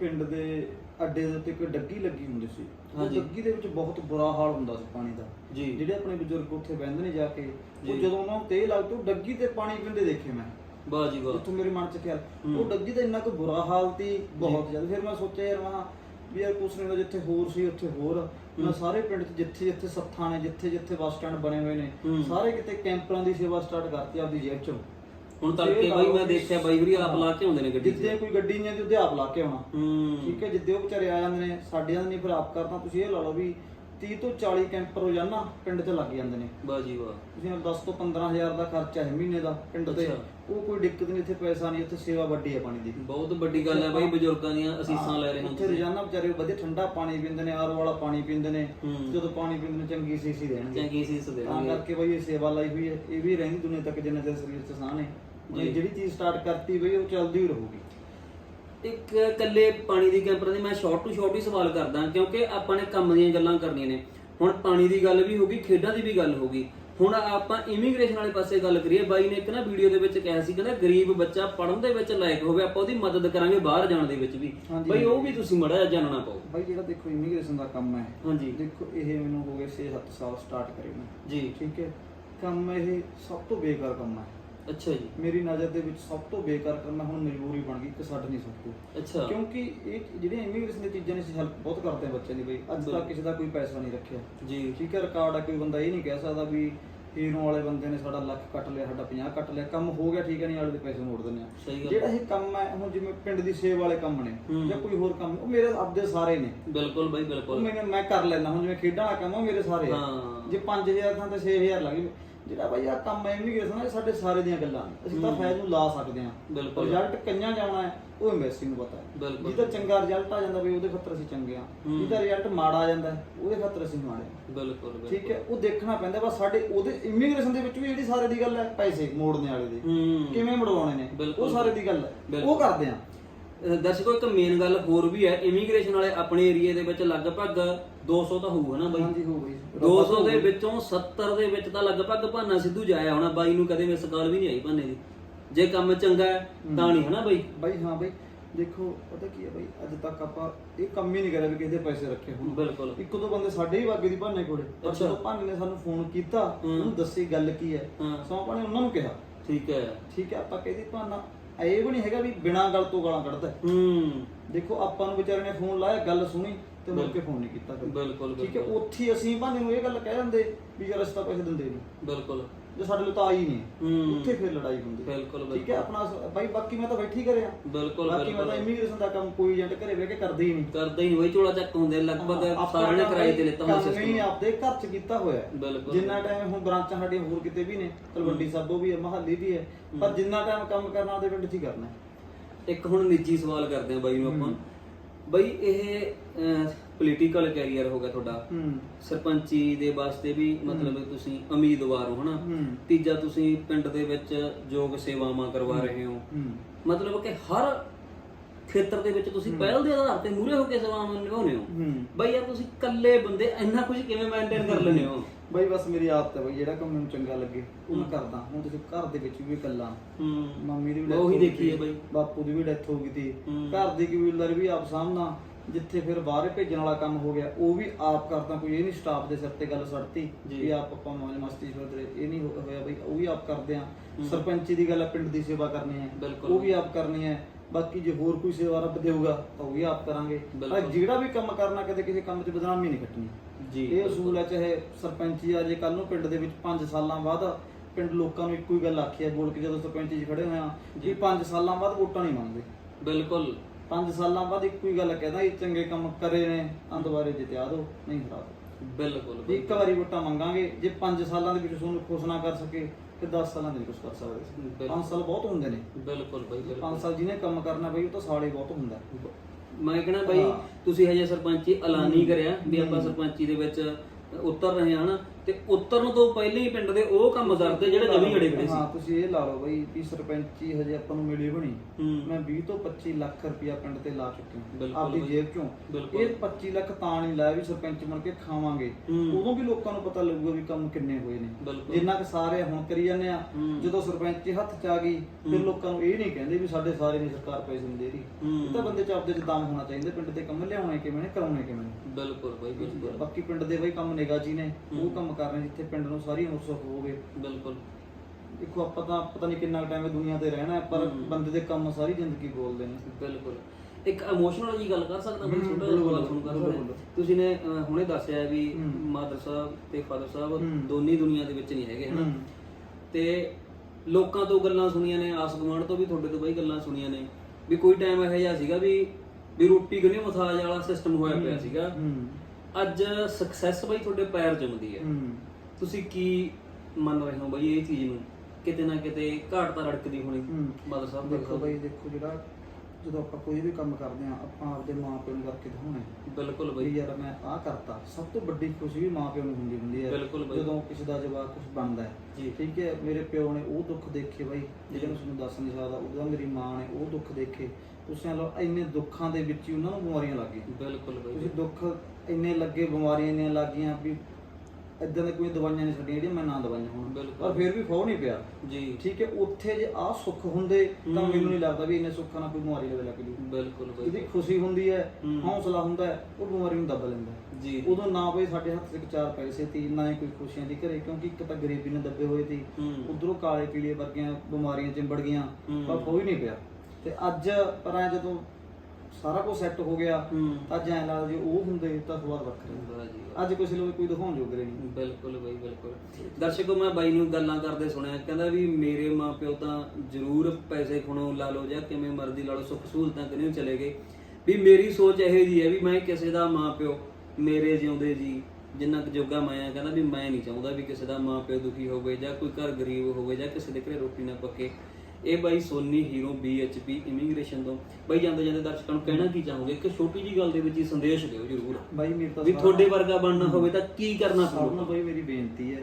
ਪਿੰਡ ਦੇ ਅੱਡੇ ਦੇ ਉੱਤੇ ਇੱਕ ਡੱਗੀ ਲੱਗੀ ਹੁੰਦੀ ਸੀ। ਉਹ ਹਾਂਜੀ। ਡੱਗੀ ਦੇ ਵਿੱਚ ਬਹੁਤ ਬੁਰਾ ਹਾਲ ਹੁੰਦਾ ਸੀ ਪਾਣੀ ਦਾ। ਜੀ। ਜਿਹੜੇ ਆਪਣੇ ਬਜ਼ੁਰਗ ਉੱਥੇ ਬਹਿੰਦੇ ਨੇ ਜਾ ਕੇ ਜੀ। ਉਹ ਜਦੋਂ ਉਹਨਾਂ ਨੂੰ ਤੇਲ ਲੱਗਦਾ ਉਹ ਡੱਗੀ ਤੇ ਪਾਣੀ ਪੀਂਦੇ ਦੇਖੇ ਮੈਂ। ਵਾਹ ਜੀ ਵਾਹ। ਉੱਥੋਂ ਮੇਰੇ ਮਨ ਚ ਖਿਆਲ। ਹੂੰ। ਉਹ ਡੱਗੀ ਦਾ ਇੰਨਾ ਕੁ ਬੁਰਾ ਹਾਲ ਸੀ ਬਹੁਤ ਜ਼ਿਆਦਾ। ਫਿਰ ਮੈਂ ਸੋਚਿਆ ਯਾਰ ਮੈਂ ਵੀ ਯਾਰ ਕੁਛ ਨਹੀਂ ਹੁੰਦਾ ਜਿੱਥੇ ਹੋਰ ਸੀ ਉੱਥੇ ਹੋਰ। ਮੈਂ ਸਾਰੇ ਪਿੰਡ 'ਚ ਜਿੱਥੇ ਜਿੱਥੇ ਸੱਥਾਂ ਨੇ ਜਿੱਥੇ ਜਿੱਥੇ ਬੱਸ ਸਟੈਂਡ ਬਣੇ ਹੋਏ ਨੇ। ਸਾਰੇ ਕਿਤੇ ਕੈਂਪਰਾਂ ਦੀ ਸੇਵਾ ਸਟਾਰਟ ਕਰਤੀ ਆਪਦੀ ਜੇਬ 'ਚੋਂ। ਹੁਣ ਤੜਕੇ ਬਾਈ ਮੈਂ ਦੇਖਿਆ ਬਾਈ ਵੀਰੀ ਆਪ ਲਾ ਕੇ ਆਉਂਦੇ ਨੇ ਗੱਡੀ 'ਚ। ਜਿੱਦੇ ਕੋਈ ਗੱਡੀ ਨਹੀਂ ਆਉਂਦੀ ਉਹਦੇ ਆਪ ਲਾ ਕੇ ਆਉਣਾ। ਹੂੰ। ਠੀਕ ਹੈ ਜਿੱਦੇ ਉਹ ਵਿਚਾਰੇ ਆ ਜਾਂਦੇ ਨੇ ਸਾਡੇ ਜਾਂਦੇ ਨਹੀਂ ਫਿਰ ਆਪ ਕਰਦਾ ਤੁਸੀਂ ਇਹ ਲਾ ਲਓ ਵੀ 30 ਤੋਂ 40 ਕੈਂਪ ਰੋਜ਼ਾਨਾ ਪਿੰਡ 'ਚ ਲੱਗ ਜਾਂਦੇ ਨੇ। ਵਾਹ ਜੀ ਵਾਹ। ਤੁਸੀਂ 10 ਤੋਂ 15000 ਦਾ ਖਰਚਾ ਹੈ ਮਹੀਨੇ ਦਾ ਪਿੰਡ ਤੇ ਅੱਛਾ। ਉਹ ਕੋਈ ਦਿੱਕਤ ਨਹੀਂ ਇੱਥੇ ਪੈਸਾ ਨਹੀਂ ਇੱਥੇ ਸੇਵਾ ਵੱਡੀ ਹੈ ਪਾਣੀ ਦੀ। ਬਹੁਤ ਵੱਡੀ ਗੱਲ ਹੈ ਬਾਈ ਬਜ਼ੁਰਗਾਂ ਦੀਆਂ ਅਸੀਸਾਂ ਲੈ ਰਹੇ ਹੋ ਉੱਥੇ ਰੋਜ਼ਾਨਾ ਵਿਚਾਰੇ ਵਧੀਆ ਠੰਡਾ ਪਾਣੀ ਪੀਂਦੇ ਨੇ ਆਰੋ ਵਾਲਾ ਪਾਣੀ ਪੀਂਦੇ ਨੇ ਹੂੰ। ਜਦੋਂ ਪਾਣੀ ਪੀਂਦੇ ਨੇ ਚੰਗੀ ਸੀਸੀ ਦੇਣਗੇ। ਚੰਗੀ ਸੀ ਤਾਂ ਦੇਣਗੇ ਕਰਕੇ ਬਈ ਇਹ ਸੇਵਾ ਲਾਈ ਹੋਈ ਹੈ ਇਹ ਵੀ ਰਹਿੰਦੀ ਦੁਨੀਆ ਤੱਕ ਜਿੰਨਾ ਚਿਰ ਸਰੀਰ 'ਚ ਸਾਹ ਨੇ। ਜੀ। ਜਿਹੜੀ ਚੀਜ਼ ਸਟਾਰਟ ਕਰਤੀ ਬਈ ਉਹ ਚੱਲਦੀ ਰਹੂਗੀ। ਇੱਕ ਕੱਲੇ ਪਾਣੀ ਦੀ ਕੈਂਪਰ ਦੀ ਮੈਂ ਸ਼ਾਰਟ ਟੂ ਸ਼ਾਰਟ ਹੀ ਸਵਾਲ ਕਰਦਾ ਕਿਉਂਕਿ ਆਪਾਂ ਨੇ ਕੰਮ ਦੀਆਂ ਗੱਲਾਂ ਕਰਨੀਆਂ ਨੇ। ਹੁਣ ਪਾਣੀ ਦੀ ਗੱਲ ਵੀ ਹੋਗੀ ਖੇਡਾਂ ਦੀ ਵੀ ਗੱਲ ਹੋਗੀ ਹੁਣ ਆਪਾਂ ਇਮੀਗ੍ਰੇਸ਼ਨ ਵਾਲੇ ਪਾਸੇ ਗੱਲ ਕਰੀਏ ਬਾਈ ਨੇ ਇੱਕ ਨਾ ਵੀਡੀਓ ਦੇ ਵਿੱਚ ਕਿਹਾ ਸੀ ਕਹਿੰਦਾ ਗਰੀਬ ਬੱਚਾ ਪੜਨ ਦੇ ਵਿੱਚ ਲਾਇਕ ਹੋਵੇ ਆਪਾਂ ਉਹਦੀ ਮਦਦ ਕਰਾਂਗੇ ਬਾਹਰ ਜਾਣ ਦੇ ਵਿੱਚ ਵੀ। ਬਾਈ ਉਹ ਵੀ ਤੁਸੀਂ ਮੜਾ ਜਾਣਨਾ ਪਾਓ ਬਈ ਜਿਹੜਾ ਦੇਖੋ ਇਮੀਗ੍ਰੇਸ਼ਨ ਦਾ ਕੰਮ ਹੈ ਹਾਂਜੀ। ਦੇਖੋ ਇਹ ਮੈਨੂੰ ਹੋ ਗਏ 6-7 ਸਾਲ ਸਟਾਰਟ ਕਰੇ ਨੂੰ ਜੀ। ਠੀਕ ਹੈ? ਕੰਮ ਇਹ ਸਭ ਤੋਂ ਬੇਕਾਰ ਕੰਮ ਹੈ। ਅੱਛਾ ਜੀ। ਮੇਰੀ ਨਜ਼ਰ ਦੇ ਵਿੱਚ ਸਭ ਤੋਂ ਬੇਕਾਰ ਹੈ ਹੁਣ ਮਜਬੂਰੀ ਬਣ ਗਈ ਕਿ ਛੱਡ ਨਹੀਂ ਸਕਦੇ ਅੱਛਾ। ਕਿਉਂਕਿ ਇਹ ਜਿਹੜੀਆਂ ਇਮੀਗ੍ਰੇਸ਼ਨ ਦੀਆਂ ਚੀਜ਼ਾਂ ਨੇ ਹੈਲਪ ਬਹੁਤ ਕਰਦੇ ਹਾਂ ਬੱਚਿਆਂ ਦੀ ਬਈ। ਅੱਜ ਤੱਕ ਕਿਸੇ ਦਾ ਕੋਈ ਪੈਸਾ ਨਹੀਂ ਰੱਖਿਆ। ਜੀ। ਠੀਕ ਹੈ ਰਿਕਾਰਡ ਆ ਕੋਈ ਬੰਦਾ ਇਹ ਨਹੀਂ ਕਹਿ ਸਕਦਾ ਵੀ ਹੀਰੋ ਵਾਲੇ ਬੰਦੇ ਨੇ ਸਾਡਾ ਲੱਖ ਕੱਟ ਲਿਆ ਸਾਡਾ 50 ਕੱਟ ਲਿਆ। ਕੰਮ ਹੋ ਗਿਆ ਠੀਕ ਹੈ ਨਹੀਂ ਵਾਲੇ ਦੇ ਪੈਸੇ ਮੋੜ ਦਿੰਦੇ ਆ। ਜਿਹੜਾ ਇਹ ਕੰਮ ਹੈ ਹੁਣ ਜਿਵੇਂ ਪਿੰਡ ਦੀ ਸੇਵਾ ਵਾਲੇ ਕੰਮ ਨੇ। ਜਾਂ ਕੋਈ ਹੋਰ ਕੰਮ ਉਹ ਮੇਰੇ ਆਪਦੇ ਸਾਰੇ ਨੇ। ਬਿਲਕੁਲ ਬਾਈ ਬਿਲਕੁਲ। ਮੈਨੂੰ ਮੈਂ ਕਰ ਲੈਂਦਾ ਹੁਣ ਜਿਵੇਂ ਖੇਡਾਂ ਵਾਲਾ ਕੰਮ ਆ ਉਹ ਮੇਰੇ ਸਾਰੇ ਆ। ਹਾਂ। ਜੇ 5000 ਥਾਂ ਤੇ 6000 ਲੱਗੇ ਜਿਹੜਾ ਬਾਈ ਆ ਕੰਮ ਇਮੀਗ੍ਰੇਸ਼ਨ ਹੈ ਸਾਡੇ ਸਾਰੇ ਦੀਆਂ ਗੱਲਾਂ ਨੇ। ਅਸੀਂ ਤਾਂ ਫਾਇਲ ਨੂੰ ਲਾ ਸਕਦੇ ਹਾਂ। ਬਿਲਕੁਲ। ਰਿਜ਼ਲਟ ਕੰਨਾਂ ਜਾਣਾ ਹੈ ਉਹ ਐਮਬੈਸੀ ਨੂੰ ਪਤਾ ਹੈ। ਬਿਲਕੁਲ। ਜਿਹਦਾ ਚੰਗਾ ਰਿਜ਼ਲਟ ਆ ਜਾਂਦਾ ਬਈ ਉਹਦੇ ਖਾਤਰ ਅਸੀਂ ਚੰਗੇ ਆ ਹੂੰ। ਜਿਹਦਾ ਰਿਜ਼ਲਟ ਮਾੜਾ ਆ ਜਾਂਦਾ ਹੈ, ਉਹਦੇ ਖਾਤਰ ਅਸੀਂ ਮਾੜੇ ਬਿਲਕੁਲ ਬਿਲਕੁਲ। ਠੀਕ ਹੈ ਉਹ ਦੇਖਣਾ ਪੈਂਦਾ ਬਸ ਸਾਡੇ ਉਹਦੇ ਇਮੀਗ੍ਰੇਸ਼ਨ ਦੇ ਵਿੱਚ ਵੀ ਜਿਹੜੀ ਸਾਰੇ ਦੀ ਗੱਲ ਹੈ ਪੈਸੇ ਮੋੜਨੇ ਵਾਲੇ ਦੀ। ਹੂੰ। ਕਿਵੇਂ ਮੜਵਾਉਣੇ ਨੇ ਬਿਲਕੁਲ। ਉਹ ਸਾਰੇ ਦੀ ਗੱਲ ਹੈ। ਬਿਲਕੁਲ। ਉਹ ਕਰਦੇ ਆ ਦਰਸ਼ਕੋ ਇੱਕ ਮੇਨ ਗੱਲ ਹੋਰ ਵੀ ਹੈ ਇਮੀਗ੍ਰੇਸ਼ਨ ਵਾਲੇ ਆਪਣੇ ਏਰੀਆ ਦੇ ਵਿੱਚ ਲਗਭਗ 200 ਤਾਂ ਹੋਊਗਾ ਨਾ ਬਾਈ? ਹਾਂਜੀ ਹੋ ਗਈ 200 ਦੇ ਵਿੱਚੋਂ 70 ਦੇ ਵਿੱਚ ਤਾਂ ਲਗਭਗ ਭਾਨਾ ਸਿੱਧੂ ਜਾਇਆ ਹੋਣਾ ਬਾਈ ਨੂੰ ਕਦੇ ਮਿਸ ਕਾਲ ਵੀ ਨਹੀਂ ਆਈ ਭਾਨੇ ਦੀ। ਜੇ ਕੰਮ ਚੰਗਾ ਹੈ ਤਾਂ ਨਹੀਂ ਹਨਾ ਬਾਈ? ਬਾਈ ਹਾਂ ਬਾਈ। ਦੇਖੋ ਪਤਾ ਕੀ ਹੈ ਬਾਈ ਅੱਜ ਤੱਕ ਆਪਾਂ ਇਹ ਕੰਮ ਹੀ ਨਹੀਂ ਕਰਿਆ ਵੀ ਕਿਸੇ ਦੇ ਪੈਸੇ ਰੱਖੇ ਹੋਣ। ਬਿਲਕੁਲ। ਇੱਕ ਦੋ ਬੰਦੇ ਸਾਡੇ ਹੀ ਵਾਗੇ ਦੀ ਭਾਨੇ ਕੋਲੇ। ਪਰ। ਜਦੋਂ ਭਾਨੇ ਨੇ ਸਾਨੂੰ ਫੋਨ ਕੀਤਾ। ਉਹਨੂੰ ਦੱਸੀ ਗੱਲ ਕੀ ਹੈ। ਸੌ ਭਾਨੇ ਉਹਨਾਂ ਨੂੰ ਕਿਹਾ। ਠੀਕ ਹੈ। ਠੀਕ ਹੈ ਆਪਾਂ ਕਹਿੰਦੇ ਭਾਨਾ ਇਹ ਵੀ ਨਹੀਂ ਹੈਗਾ ਵੀ ਬਿਨਾਂ ਗੱਲ ਤੋਂ ਗਾਲਾਂ ਕੱਢਦਾ ਹੈ। ਹੂੰ ਦੇਖੋ ਆਪਾਂ ਨੂੰ ਵਿਚਾਰੇ ਨੇ ਫੋਨ ਲਾਇਆ ਗੱਲ ਸੁਣੀ ਤੇ ਮੁੜ ਕੇ ਫੋਨ ਨਹੀਂ ਕੀਤਾ। ਬਿਲਕੁਲ ਠੀਕ ਹੈ ਬਿਲਕੁਲ ਉੱਥੇ ਅਸੀਂ ਭਾਨੇ ਨੂੰ ਇਹ ਗੱਲ ਕਹਿ ਦਿੰਦੇ ਵੀ ਯਾਰ ਅਸੀਂ ਤਾਂ ਪੈਸੇ ਦਿੰਦੇ ਨਹੀਂ ਬਿਲਕੁਲ ਜੇ ਸਾਡੇ ਲਈ ਤਾਂ ਆਈ ਨਹੀਂ। ਹੂੰ। ਉੱਥੇ ਫਿਰ ਲੜਾਈ ਹੁੰਦੀ। ਬਿਲਕੁਲ ਠੀਕ ਹੈ ਆਪਣਾ ਸ- ਬਾਈ ਬਾਕੀ ਮੈਂ ਤਾਂ ਬੈਠੀ ਕਰਿਆ ਬਿਲਕੁਲ ਬਾਕੀ ਮੈਂ ਤਾਂ ਇਮੀਗ੍ਰੇਸ਼ਨ ਦਾ ਕੰਮ ਕੋਈ ਏਜੰਟ ਘਰੇ ਬਹਿ ਕੇ ਕਰਦਾ ਹੀ ਨਹੀਂ। ਕਰਦਾ ਹੀ ਬਾਈ ਝੋਲਾ ਚੱਕ ਹੁੰਦੇ ਲਗਭਗ ਆਪਾਂ ਸਾਰਿਆਂ ਨੇ ਕਿਰਾਏ ਤੇ ਲਿੱਤਾ ਹੋਇਆ ਕੰਮ ਹੀ ਸਿਸਟਮ ਆਪਦੇ ਘਰ ਚ ਕੀਤਾ ਹੋਇਆ ਹੈ। ਬਿਲਕੁਲ। ਜਿੰਨਾ ਟਾਈਮ ਹੁਣ ਬ੍ਰਾਂਚਾਂ ਸਾਡੀਆਂ ਹੋਰ ਕਿਤੇ ਵੀ ਨੇ ਤਲਵੰਡੀ ਸਾਬੋ ਵੀ ਹੈ ਮਹਾਲੀ ਵੀ ਹੈ ਪਰ ਜਿੰਨਾ ਟਾਈਮ ਕੰਮ ਕਰਨਾ ਉਹਦੇ ਪਿੰਡ 'ਚ ਹੀ ਕਰਨਾ ਹੈ। ਇੱਕ ਹੁਣ ਨਿੱਜੀ ਸਵਾਲ ਕਰਦੇ ਆ ਬਾਈ ਨੂੰ ਆਪਾਂ। ਬਾਈ ਇਹ ਪੋਲੀਟੀਕਲ ਕੈਰੀਅਰ ਹੋ ਗਿਆ ਤੁਹਾਡਾ। ਹੂੰ। ਸਰਪੰਚੀ ਦੇ ਵਾਸਤੇ ਵੀ ਮਤਲਬ ਤੁਸੀਂ ਉਮੀਦਵਾਰ ਹੋ ਹਨਾ? ਹੂੰ। ਤੀਜਾ ਤੁਸੀਂ ਪਿੰਡ ਦੇ ਵਿੱਚ ਯੋਗ ਸੇਵਾਵਾਂ ਕਰਵਾ ਰਹੇ ਹੋ। ਹੂੰ। ਮਤਲਬ ਕਿ ਹਰ ਖੇਤਰ ਦੇ ਵਿੱਚ ਤੁਸੀਂ ਪਹਿਲ ਦੇ ਆਧਾਰ ਤੇ ਮੂਰੇ ਹੋ ਕੇ ਸੇਵਾਵਾਂ ਨਿਭਾਉਂਦੇ ਹੋ। ਹੂੰ। ਬਈ ਯਾਰ ਤੁਸੀਂ ਇਕੱਲੇ ਬੰਦੇ ਇੰਨਾ ਕੁਝ ਕਿਵੇਂ ਮੇਨਟੇਨ ਕਰ ਲੈਂਦੇ ਹੋ? ਬਾਈ ਬਸ ਮੇਰੀ ਆਦਤ ਹੈ ਬਾਈ ਜਿਹੜਾ ਕੰਮ ਮੈਨੂੰ ਚੰਗਾ ਲੱਗੇ ਉਹ ਮੈਂ ਕਰਦਾ। ਹੁਣ ਤੁਸੀਂ ਘਰ ਦੇ ਵਿੱਚ ਵੀ ਇਕੱਲਾ। ਹੂੰ। ਮੰਮੀ ਦੀ ਵੀ ਮੈਂ death ਉਹੀ ਹੋ ਗਈ ਦੇਖੀ ਹੈ ਸੀ, ਬਾਈ। ਬਾਪੂ ਦੀ ਵੀ ਡੈਥ ਹੋ ਗਈ ਸੀ। ਹੂੰ। ਘਰ ਦੀ ਕਬੀਲਦਾਰੀ ਵੀ ਆਪ ਸਾਹਮਣਾ ਜਿੱਥੇ ਫਿਰ ਬਾਹਰ ਭੇਜਣ ਵਾਲਾ ਕੰਮ ਹੋ ਗਿਆ ਉਹ ਵੀ ਆਪ ਕਰਦਾ ਕੋਈ ਇਹ ਨਹੀਂ ਸਟਾਫ ਦੇ ਸਿਰ ਤੇ ਗੱਲ ਸੜਤੀ। ਵੀ ਆਪ ਆਪਾਂ ਮੌਜ ਮਸਤੀ ਰਹੇ। ਇਹ ਨਹੀਂ ਹੋਇਆ ਬਈ ਉਹ ਵੀ ਆਪ ਕਰਦੇ ਆ ਸਰਪੰਚੀ ਦੀ ਗੱਲ ਆ ਪਿੰਡ ਦੀ ਸੇਵਾ ਕਰਨੀ ਹੈ। ਉਹ ਵੀ ਆਪ ਕਰਨੀ ਹੈ ਬਾਕੀ ਜੇ ਹੋਰ ਕੋਈ ਸੇਵਾ ਰੱਬ ਦੇਊਗਾ ਤਾਂ ਉਹ ਵੀ ਆਪ ਕਰਾਂਗੇ ਪਰ। ਜਿਹੜਾ ਵੀ ਕੰਮ ਕਰਨਾ ਕਦੇ ਕਿਸੇ ਕੰਮ 'ਚ ਬਦਨਾਮੀ ਨਹੀਂ ਕੱਟਣੀ ਜੀ ਇਹ ਅਸੂਲ ਹੈ ਚਾਹੇ ਸਰਪੰਚੀ ਆ ਜੇ ਕੱਲ ਨੂੰ ਪਿੰਡ ਦੇ ਵਿੱਚ 5 ਸਾਲਾਂ ਬਾਅਦ ਪਿੰਡ ਲੋਕਾਂ ਨੂੰ ਇੱਕੋ ਹੀ ਗੱਲ ਆਖੀ ਹੈ ਬੋਲ ਕੇ ਜਦੋਂ ਸਰਪੰਚੀ 'ਚ ਖੜੇ ਹੋਏ ਆ ਵੀ 5 ਸਾਲਾਂ ਬਾਅਦ ਵੋਟਾਂ ਨਹੀਂ ਮੰਗਦੇ ਬਿਲਕੁਲ 5 ਸਾਲਾਂ ਬਾਅਦ ਇੱਕੋ ਹੀ ਗੱਲ ਕਹਿੰਦਾ ਇਹ ਚੰਗੇ ਕੰਮ ਕਰੇ ਨੇ ਆ ਦੁਬਾਰੇ ਜਿੱਤਿਆ ਦੋ ਨਹੀਂ ਹਰਾ ਦਿਓ। ਬਿਲਕੁਲ ਇੱਕ ਵਾਰੀ ਵੋਟਾਂ ਮੰਗਾਂਗੇ ਜੇ 5 ਸਾਲਾਂ ਦੇ ਵਿੱਚ ਤੁਹਾਨੂੰ ਖੁਸ਼ ਨਾ ਕਰ ਸਕੇ ਤੇ 10 ਸਾਲਾਂ ਦੇ ਵਿੱਚ ਕੁਝ ਕਰ ਸਕਦੇ ਬਿਲਕੁਲ। 5 ਸਾਲ ਬਹੁਤ ਹੁੰਦੇ ਨੇ ਬਿਲਕੁਲ ਬਾਈ ਬਿਲਕੁਲ 5 ਸਾਲ ਜਿਹਨੇ ਕੰਮ ਕਰਨਾ ਬਈ ਉਹ ਤਾਂ ਸਾਲ ਬਹੁਤ ਹੁੰਦਾ ਮੈਂ ਕਹਿਣਾ ਬਾਈ ਹਾਂ। ਤੁਸੀਂ ਹਜੇ ਸਰਪੰਚੀ ਐਲਾਨੀ ਕਰਿਆ ਵੀ ਆਪਾਂ ਸਰਪੰਚੀ ਦੇ ਵਿੱਚ ਉਤਰ ਰਹੇ ਹਾਂ ਨਾ ਤੇ ਉਤਰਨ ਤੋਂ ਪਹਿਲਾਂ ਹੀ ਪਿੰਡ ਦੇ ਉਹ ਕੰਮ ਕਰਦੇ ਜਿਹੜੇ ਜਮੀ ਅੜੇ ਖੜੇ ਸੀ ਹਾਂ ਤੁਸੀਂ ਇਹ ਲਾ ਲਓ ਬਈ ਵੀ ਸਰਪੰਚੀ ਹਜੇ ਆਪਾਂ ਨੂੰ ਮਿਲੀ ਬਣੀ ਮੈਂ 20 ਤੋਂ 25 ਲੱਖ ਰੁਪਇਆ ਪਿੰਡ ਤੇ ਲਾ ਚੁੱਕਿਆ ਆਪਦੀ। ਜੇਬ ਚੋਂ। ਇਹ 25 ਲੱਖ ਤਾਂ ਨਹੀਂ ਲਾਇਆ ਵੀ ਸਰਪੰਚ ਬਣ ਕੇ ਖਾਵਾਂਗੇ। ਉਦੋਂ ਵੀ ਲੋਕਾਂ ਨੂੰ ਪਤਾ ਲੱਗੂਗਾ ਵੀ ਕੰਮ ਕਿੰਨੇ ਹੋਏ ਨੇ। ਜਿੰਨਾ ਕਿ ਸਾਰੇ ਹੁਣ ਕਰੀ ਜਾਂਦੇ ਆ। ਜਦੋਂ ਸਰਪੰਚ ਹੱਥ ਚ ਆ ਗਈ ਫਿਰ ਲੋਕਾਂ ਨੂੰ ਇਹ ਨਹੀਂ ਕਹਿੰਦੇ ਵੀ ਸਾਡੇ ਸਾਰੇ ਨਹੀਂ ਸਰਕਾਰ ਪੈਸੇ ਨਹੀਂ ਦੇ ਰਹੀ। ਇਹ ਤਾਂ ਬੰਦੇ ਚ ਆਪਦੇ ਚ ਦਮ ਹੋਣਾ ਚਾਹੀਦਾ ਪਿੰਡ ਤੇ ਕੰਮ ਲਿਆਉਣੇ ਕਿਵੇਂ ਨੇ ਕਰਾਉਣੇ ਕਿਵੇਂ ਨੇ ਬਿਲਕੁਲ ਬਾਈ ਬਿਲਕੁਲ ਬਾਕੀ ਪਿੰਡ ਦੇ ਬਈ ਕੰਮ ਨਿਗਾਹ ਜੀ ਨੇ ਉਹ ਕੰਮ ਕਰ ਰਹੇ ਜਿੱਥੇ ਪਿੰਡ ਨੂੰ ਸਾਰੀ ਸੁੱਖ ਹੋਵੇ ਬਿਲਕੁਲ ਦੇਖੋ ਆਪਾਂ ਤਾਂ ਪਤਾ ਨਹੀਂ ਕਿੰਨਾ ਟਾਈਮ ਦੁਨੀਆ ਤੇ ਰਹਿਣਾ ਹੈ ਪਰ। ਬੰਦੇ ਦੇ ਕੰਮ ਸਾਰੀ ਜ਼ਿੰਦਗੀ ਬੋਲਦੇ ਨੇ ਬਿਲਕੁਲ ਇੱਕ ਇਮੋਸ਼ਨਲ ਜੀ ਗੱਲ ਕਰ ਸਕਦਾ ਹੂੰ, ਛੋਟਾ ਜਿਹਾ ਬਿਲਕੁਲ, ਸਵਾਲ ਤੁਹਾਨੂੰ ਕਰ ਬਿਲਕੁਲ, ਸਕਦਾ ਬਿਲਕੁਲ। ਤੁਸੀਂ ਨੇ ਅਹ, ਹੁਣੇ ਦੱਸਿਆ ਵੀ। ਮਾਦਰ ਸਾਹਿਬ ਤੇ ਫਾਦਰ ਸਾਹਿਬ। ਦੋਨੀ ਦੁਨੀਆ ਦੇ ਵਿੱਚ ਨਹੀਂ ਹੈਗੇ ਹਨਾ। ਤੇ ਲੋਕਾਂ ਤੋਂ ਗੱਲਾਂ ਸੁਣੀਆਂ ਨੇ ਆਸ ਗੁਆਂਢ ਤੋਂ ਵੀ ਤੁਹਾਡੇ ਤੋਂ ਬਈ ਗੱਲਾਂ ਸੁਣੀਆਂ ਨੇ ਵੀ ਕੋਈ ਟਾਈਮ ਇਹੋ ਜਿਹਾ ਸੀਗਾ ਵੀ ਵੀ ਰੋਟੀ ਕਿੰਨੇ ਮਸਾਜ ਵਾਲਾ ਸਿਸਟਮ ਹੋਇਆ ਪਿਆ ਸੀਗਾ। ਅੱਜ ਸਕਸੈਸ ਬਾਈ ਤੁਹਾਡੇ ਪੈਰ ਜੰਮਦੀ ਹੈ। ਹੂੰ। ਤੁਸੀਂ ਕੀ ਮੰਨ ਰਹੇ ਹੋ ਬਾਈ ਇਹ ਚੀਜ਼ ਨੂੰ? ਕਿਤੇ ਨਾ ਕਿਤੇ ਘਾਟ ਤਾਂ ਰੜਕਦੀ ਹੋਣੀ ਹੂੰ। ਮਦਰ ਸਾਹਿਬ ਦੇਖੋ ਬਈ ਦੇਖੋ ਜਿਹੜਾ ਜਦੋਂ ਆਪਾਂ ਕੋਈ ਵੀ ਕੰਮ ਕਰਦੇ ਆ ਆਪਾਂ ਆਪਦੇ ਮਾਂ ਪਿਓ ਨੂੰ ਕਰਕੇ ਦਿਖਾਉਣਾ ਹੈ। ਬਿਲਕੁਲ ਬਾਈ। ਯਾਰ ਮੈਂ ਆਹ ਕਰਤਾ। ਸਭ ਤੋਂ ਵੱਡੀ ਖੁਸ਼ੀ ਵੀ ਮਾਂ ਪਿਓ ਨੂੰ ਹੁੰਦੀ ਹੁੰਦੀ ਹੈ। ਬਿਲਕੁਲ ਬਾਈ। ਜਦੋਂ ਕਿਸੇ ਦਾ ਜਵਾਬ ਕੁਝ ਬਣਦਾ ਹੈ। ਜੀ। ਠੀਕ ਹੈ ਮੇਰੇ ਪਿਓ ਨੇ ਉਹ ਦੁੱਖ ਦੇਖੇ ਬਾਈ। ਜਿਹੜੇ ਮੈਂ ਤੁਹਾਨੂੰ ਦੱਸ ਨਹੀਂ ਸਕਦਾ ਉਹਦਾ ਮੇਰੀ ਮਾਂ ਨੇ ਉਹ ਦੁੱਖ ਦੇਖੇ। ਤੁਸੀਂ ਲੋ ਇੰਨੇ ਦੁੱਖਾਂ ਦੇ ਵਿੱਚ ਹੀ ਉਹਨਾਂ ਨੂੰ ਬਿਮਾਰੀਆਂ ਲੱਗ ਗਈਆਂ। ਬਿਲਕੁਲ ਤੁਸੀਂ ਦੁੱਖ ਇੰਨੇ ਲੱਗੇ ਬਿਮਾਰੀਆਂ ਇੰਨੀਆਂ ਲੱਗ ਗਈਆਂ ਵੀ ਇਦਾਂ ਦੇ ਕੋਈ ਦਵਾਈਆਂ ਨਹੀਂ ਛੱਡੀਆਂ ਜਿਹੜੀਆਂ ਮੈਂ ਨਾ ਦਵਾਈਆਂ ਹੁਣ। ਬਿਲਕੁਲ। ਪਰ ਫਿਰ ਵੀ ਫੋ ਨਹੀਂ ਪਿਆ। ਜੀ। ਠੀਕ ਹੈ ਉੱਥੇ ਜੇ ਆਹ ਸੁੱਖ ਹੁੰਦੇ ਤਾਂ ਹੂੰ। ਮੈਨੂੰ ਨਹੀਂ ਲੱਗਦਾ ਵੀ ਇੰਨੇ ਸੁੱਖਾਂ ਨਾਲ ਕੋਈ ਬਿਮਾਰੀ ਲਵੇ ਲੱਗਦੀ ਬਿਲਕੁਲ ਜਿਹਦੀ ਬਾਈ ਖੁਸ਼ੀ ਹੁੰਦੀ ਹੈ ਹੂੰ। ਹੌਸਲਾ ਹੁੰਦਾ ਹੈ ਉਹ ਬਿਮਾਰੀ ਨੂੰ ਦੱਬ ਲੈਂਦਾ ਹੈ। ਜੀ। ਉਦੋਂ ਨਾ ਬਈ ਸਾਡੇ ਹੱਥ 'ਚ ਚਾਰ ਪੈਸੇ ਸੀ ਨਾ ਹੀ ਕੋਈ ਖੁਸ਼ੀਆਂ ਦੀ ਘਰੇ ਕਿਉਂਕਿ ਇੱਕ ਤਾਂ ਗਰੀਬੀ ਨੇ ਦੱਬੇ ਹੋਏ ਸੀ। ਹੂੰ। ਉਧਰੋਂ ਕਾਲੇ ਪੀਲੇ ਵਰਗੀਆਂ ਬਿਮਾਰੀਆਂ ਚਿੰਬੜ ਗਈਆਂ ਹੂੰ। ਪਰ ਕੋਈ ਨਹੀਂ ਪਿਆ। ਤੇ ਅੱਜ ਪਰ ਐਂ ਜਦੋਂ ਸਾਰਾ ਕੁਝ ਸੈੱਟ ਹੋ ਗਿਆ ਹੂੰ। ਤਾਂ ਅੱਜ ਐਂ ਲੱਗਦਾ ਜੇ ਉਹ ਹੁੰਦੇ ਤਾਂ ਸਵਾਦ ਵੱਖਰੇ ਵਾਹ ਜੀ। ਅੱਜ ਕਿਸੇ ਨੂੰ ਕੋਈ ਦਿਖਾਉਣ ਜੋਗਰੇ ਨਹੀਂ। ਬਿਲਕੁਲ ਬਾਈ ਬਿਲਕੁਲ। ਦਰਸ਼ਕੋ ਮੈਂ ਬਾਈ ਨੂੰ ਗੱਲਾਂ ਕਰਦੇ ਸੁਣਿਆ ਕਹਿੰਦਾ ਵੀ ਮੇਰੇ ਮਾਪਿਓ ਤਾਂ ਜ਼ਰੂਰ ਪੈਸੇ ਖੁਣੋਂ ਲਾ ਲਓ ਜਾਂ ਕਿਵੇਂ ਮਰਜ਼ੀ ਲਾ ਲਓ ਸੁੱਖ ਸਹੂਲਤਾਂ ਕਿਨੇ ਚਲੇ ਗਏ। ਵੀ ਮੇਰੀ ਸੋਚ ਇਹੋ ਜੀ ਹੈ ਵੀ ਮੈਂ ਕਿਸੇ ਦਾ ਮਾਪਿਓ ਮੇਰੇ ਜਿਉਂਦੇ ਜੀ ਜਿੰਨਾ ਕੁ ਜੋਗਾ ਮੈਂ ਆ ਕਹਿੰਦਾ ਵੀ ਮੈਂ ਨਹੀਂ ਚਾਹੁੰਦਾ ਵੀ ਕਿਸੇ ਦਾ ਮਾਪਿਓ ਦੁਖੀ ਹੋਵੇ ਜਾਂ ਕੋਈ ਘਰ ਗਰੀਬ ਹੋਵੇ ਜਾਂ ਕਿਸੇ ਦੇ ਘਰੇ ਰੋਟੀ ਨਾ ਪੱਕੇ। ਇਹ ਬਾਈ ਸੋਨੀ ਹੀਰੋ BHP ਇਮੀਗ੍ਰੇਸ਼ਨ ਤੋਂ। ਬਾਈ ਜਾਂਦੇ ਜਾਂਦੇ ਦਰਸ਼ਕਾਂ ਨੂੰ ਕਹਿਣਾ ਕੀ ਚਾਹੋਗੇ? ਇੱਕ ਛੋਟੀ ਜੀ ਗੱਲ ਦੇ ਵਿੱਚ ਹੀ ਸੰਦੇਸ਼ ਦਿਓ ਜ਼ਰੂਰ। ਬਾਈ ਮੇਰੇ ਤਾਂ ਵੀ ਤੁਹਾਡੇ ਵਰਗਾ ਬਣਨਾ ਹੋਵੇ ਤਾਂ ਕੀ ਕਰਨਾ ਸਭ ਨੂੰ ਪਊਗਾ ਬਈ ਮੇਰੀ ਬੇਨਤੀ ਹੈ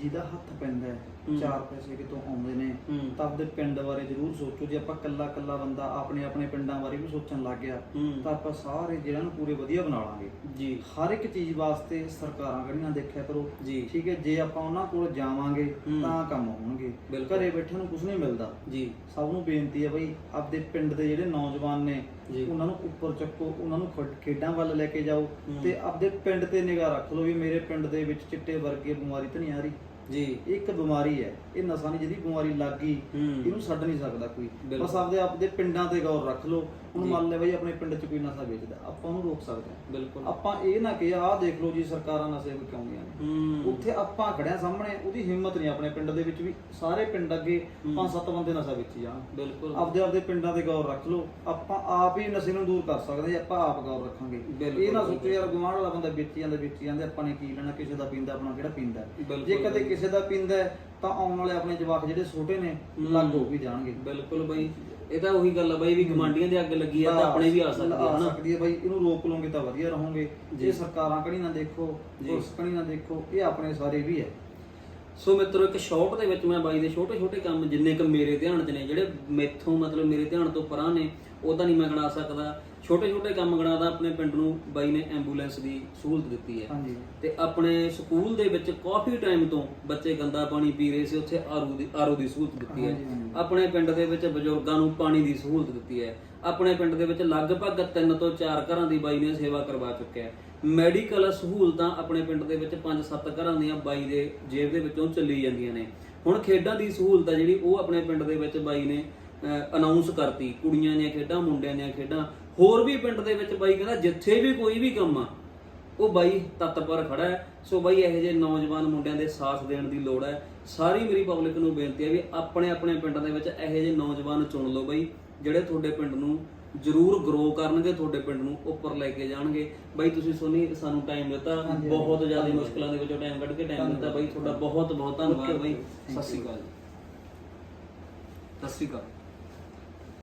ਜਿਹਦਾ ਹੱਥ ਪੈਂਦਾ ਹੂੰ। ਚਾਰ ਪੈਸੇ ਕਿਤੋਂ ਆਉਂਦੇ ਨੇ। ਤਾਂ ਆਪਦੇ ਪਿੰਡ ਬਾਰੇ ਜ਼ਰੂਰ ਸੋਚੋ ਜੇ ਆਪਾਂ ਕੱਲਾ ਕੱਲਾ ਬੰਦਾ ਆਪਣੇ ਆਪਣੇ ਪਿੰਡਾਂ ਬਾਰੇ ਵੀ ਸੋਚਣ ਲੱਗ ਗਿਆ। ਤਾਂ ਆਪਾਂ ਸਾਰੇ ਜਿਹੜਾ ਨੂੰ ਪੂਰੇ ਵਧੀਆ ਬਣਾ ਲਾਂਗੇ ਜੀ ਹਰ ਇੱਕ ਚੀਜ਼ ਵਾਸਤੇ ਸਰਕਾਰਾਂ ਕੜੀਆਂ ਦੇਖਿਆ ਕਰੋ ਜੀ। ਠੀਕ ਹੈ ਜੇ ਆਪਾਂ ਉਹਨਾਂ ਕੋਲ ਜਾਵਾਂਗੇ। ਤਾਂ ਕੰਮ ਹੋਣਗੇ। ਘਰੇ ਬੈਠੇ ਨੂੰ ਕੁਝ ਨਹੀਂ ਮਿਲਦਾ ਜੀ ਸਭ ਨੂੰ ਬੇਨਤੀ ਹੈ ਬਈ ਆਪਦੇ ਪਿੰਡ ਦੇ ਜਿਹੜੇ ਨੌਜਵਾਨ ਨੇ। ਉਹਨਾਂ ਨੂੰ ਉੱਪਰ ਚੱਕੋ ਉਹਨਾਂ ਨੂੰ ਖੇਡ- ਵੱਲ ਲੈ ਕੇ ਜਾਓ। ਤੇ ਆਪਦੇ ਪਿੰਡ ਤੇ ਨਿਗਾਹ ਰੱਖ ਲਓ ਵੀ ਮੇਰੇ ਪਿੰਡ ਦੇ ਵਿੱਚ ਚਿੱਟੇ ਵਰਗੇ ਬਿਮਾਰੀ ਤਾਂ ਨਹੀਂ ਆ ਰਹੀ ਜੀ। ਇੱਕ ਬਿਮਾਰੀ ਹੈ। ਇਹ ਨਸਾਂ ਦੀ ਜਿਹਦੀ ਬਿਮਾਰੀ ਲੱਗ ਗਈ ਹੂੰ। ਇਹਨੂੰ ਛੱਡ ਨਹੀਂ ਸਕਦਾ ਕੋਈ ਬਿਲਕੁਲ। ਬਸ ਆਪਦੇ ਆਪਦੇ ਪਿੰਡਾਂ ਤੇ ਗੌਰ ਰੱਖ ਲਓ ਹੁਣ ਜੀ। ਮੰਨ ਲੈ ਬਈ ਆਪਣੇ ਪਿੰਡ 'ਚ ਕੋਈ ਨਸ਼ਾ ਵੇਚਦਾ ਆਪਾਂ ਉਹਨੂੰ ਰੋਕ ਸਕਦੇ ਹਾਂ ਬਿਲਕੁਲ ਆਪਾਂ ਇਹ ਨਾ ਕਿ ਆਹ ਦੇਖ ਲਓ ਜੀ ਸਰਕਾਰਾਂ ਨਸ਼ੇ ਵਿਕਾਉਂਦੀਆਂ ਨੇ ਹੂੰ ਉੱਥੇ ਆਪਾਂ ਖੜਿਆ ਸਾਹਮਣੇ ਉਹਦੀ ਹਿੰਮਤ ਨਹੀਂ ਆਪਣੇ ਪਿੰਡ ਦੇ ਵਿੱਚ ਵੀ ਸਾਰੇ ਪਿੰਡ ਅੱਗੇ ਹੂੰ। ਪੰਜ ਸੱਤ ਬੰਦੇ ਨਸ਼ਾ ਵੇਚੀ ਜਾਣ ਬਿਲਕੁਲ ਆਪਦੇ ਆਪਦੇ ਪਿੰਡਾਂ ਤੇ ਗੌਰ ਰੱਖ ਲਓ ਆਪਾਂ ਆਪ ਹੀ ਨਸ਼ੇ ਨੂੰ ਦੂਰ ਕਰ ਸਕਦੇ ਹਾਂ, ਆਪਾਂ ਆਪ ਗੌਰ ਰੱਖਾਂਗੇ ਇਹ ਨਾ ਸੋਚੋ ਬਿਲਕੁਲ। ਯਾਰ ਗੁਆਂਢ ਵਾਲਾ ਬੰਦਾ ਵੇਚੀ ਜਾਂਦਾ ਵੇਚੀ ਜਾਂਦਾ ਆਪਾਂ ਨੇ ਕੀ ਲੈਣਾ ਕਿਸੇ ਦਾ ਪੀਂਦਾ ਆਪਣਾ ਕਿਹੜਾ ਪੀਂਦਾ ਹੈ। ਬਿਲਕੁਲ, ਜੇ ਕਦੇ ਬਿਲਕੁਲ। ਕਿਸੇ ਦਾ ਪੀਂਦਾ ਹੈ, ਤਾਂ ਆਉਣ ਵਾਲੇ ਆਪਣੇ ਜਵਾਕ ਜਿਹੜੇ ਛੋਟੇ ਨੇ। ਲੱਗ ਹੋ ਵੀ ਜਾਣਗੇ ਬਿਲਕੁਲ ਬਾਈ ਇਹ ਤਾਂ ਉਹੀ ਗੱਲ ਆ ਬਾਈ ਵੀ ਗਵਾਂਡੀਆਂ ਦੇ ਅੱਗ ਲੱਗੀ ਆ ਤਾਂ ਆਪਣੇ ਵੀ ਆ ਸਕਦੀ ਹੈ ਹਨਾ ਸਕਦੀ ਹੈ ਬਾਈ ਇਹਨੂੰ ਰੋਕ ਲਓਗੇ ਤਾਂ ਵਧੀਆ ਰਹੋਗੇ ਜੀ। ਜੇ ਸਰਕਾਰਾਂ ਕਣੀ ਨਾ ਦੇਖੋ ਜੀ। ਪੁਲਿਸ ਕਣੀ ਨਾ ਦੇਖੋ ਇਹ ਆਪਣੇ ਸਾਰੇ ਵੀ ਹੈ ਸੋ ਮਿੱਤਰੋ ਇੱਕ ਸ਼ਾਰਟ ਦੇ ਵਿੱਚ ਮੈਂ ਬਾਈ ਦੇ ਛੋਟੇ ਛੋਟੇ ਕੰਮ ਜਿੰਨੇ ਕ ਮੇਰੇ ਧਿਆਨ 'ਚ ਨੇ ਜਿਹੜੇ ਮੈਥੋਂ ਮਤਲਬ ਮੇਰੇ ਧਿਆਨ ਤੋਂ ਪਰਾਂ ਨੇ ਉਹ ਤਾਂ ਨਹੀਂ ਮੈਂ ਗਣਾ ਸਕਦਾ ਛੋਟੇ ਛੋਟੇ ਕੰਮ ਗਣਾਦਾ ਆਪਣੇ ਪਿੰਡ ਨੂੰ ਬਾਈ ਨੇ ਐਂਬੂਲੈਂਸ ਦੀ ਸਹੂਲਤ ਦਿੱਤੀ ਹੈ। ਹਾਂਜੀ। ਤੇ ਆਪਣੇ ਸਕੂਲ ਦੇ ਵਿੱਚ ਕਾਫੀ ਟਾਈਮ ਤੋਂ ਬੱਚੇ ਗੰਦਾ ਪਾਣੀ ਪੀ ਰਹੇ ਸੀ ਉੱਥੇ ਆਰੂ ਦੀ ਆਰੋ ਦੀ ਸਹੂਲਤ ਦਿੱਤੀ ਹੈ। ਹਾਂਜੀ। ਆਪਣੇ ਪਿੰਡ ਦੇ ਵਿੱਚ ਬਜ਼ੁਰਗਾਂ ਨੂੰ ਪਾਣੀ ਦੀ ਸਹੂਲਤ ਦਿੱਤੀ ਹੈ। ਆਪਣੇ ਪਿੰਡ ਦੇ ਵਿੱਚ ਲਗਭਗ 3 ਤੋਂ 4 ਘਰਾਂ ਦੀ ਬਾਈ ਨੇ ਸੇਵਾ ਕਰਵਾ ਚੁੱਕਿਆ ਹੈ। ਮੈਡੀਕਲ ਸਹੂਲਤਾਂ ਆਪਣੇ ਪਿੰਡ ਦੇ ਵਿੱਚ 5-7 ਘਰਾਂ ਦੀਆਂ ਬਾਈ ਦੇ ਜੇਬ ਦੇ ਵਿੱਚੋਂ ਚੱਲੀ ਜਾਂਦੀਆਂ ਨੇ। ਹੁਣ ਖੇਡਾਂ ਦੀ ਸਹੂਲਤ ਹੈ ਜਿਹੜੀ ਉਹ ਆਪਣੇ ਪਿੰਡ ਦੇ ਵਿੱਚ ਬਾਈ ਨੇ ਅਨਾਉਂਸ ਕਰਤੀ। ਕੁੜੀਆਂ ਦੀਆਂ ਖੇਡਾਂ ਮੁੰਡਿਆਂ ਦੀਆਂ ਖੇਡਾਂ। ਹੋਰ ਵੀ ਪਿੰਡ ਦੇ ਵਿੱਚ ਬਾਈ ਕਹਿੰਦਾ ਜਿੱਥੇ ਵੀ ਕੋਈ ਵੀ ਕੰਮ ਆ ਉਹ ਬਾਈ ਤਤਪਰ ਖੜਾ ਹੈ। ਸੋ ਬਾਈ ਇਹੋ ਜਿਹੇ ਨੌਜਵਾਨ ਮੁੰਡਿਆਂ ਦੇ ਸਾਥ ਦੇਣ ਦੀ ਲੋੜ ਹੈ। ਸਾਰੀ ਮੇਰੀ ਪਬਲਿਕ ਨੂੰ ਬੇਨਤੀ ਹੈ ਵੀ ਆਪਣੇ ਆਪਣੇ ਪਿੰਡਾਂ ਦੇ ਵਿੱਚ ਇਹੋ ਜਿਹੇ ਨੌਜਵਾਨ ਚੁਣ ਲਓ ਬਾਈ ਜਿਹੜੇ ਤੁਹਾਡੇ ਪਿੰਡ ਨੂੰ ਜ਼ਰੂਰ ਗਰੋ ਕਰਨਗੇ ਤੁਹਾਡੇ ਪਿੰਡ ਨੂੰ ਉੱਪਰ ਲੈ ਕੇ ਜਾਣਗੇ। ਬਾਈ ਤੁਸੀਂ ਸੋਨੀ ਸਾਨੂੰ ਟਾਈਮ ਦਿੱਤਾ। ਬਹੁਤ ਜ਼ਿਆਦਾ। ਮੁਸ਼ਕਲਾਂ ਦੇ ਵਿੱਚੋਂ ਟਾਈਮ ਕੱਢ ਕੇ ਟਾਈਮ ਦਿੱਤਾ। ਬਾਈ। ਤੁਹਾਡਾ ਬਹੁਤ ਬਹੁਤ ਧੰਨਵਾਦ ਬਾਈ. ਸਤਿ ਸ਼੍ਰੀ ਅਕਾਲ ਸਤਿ ਸ਼੍ਰੀ ਅਕਾਲ।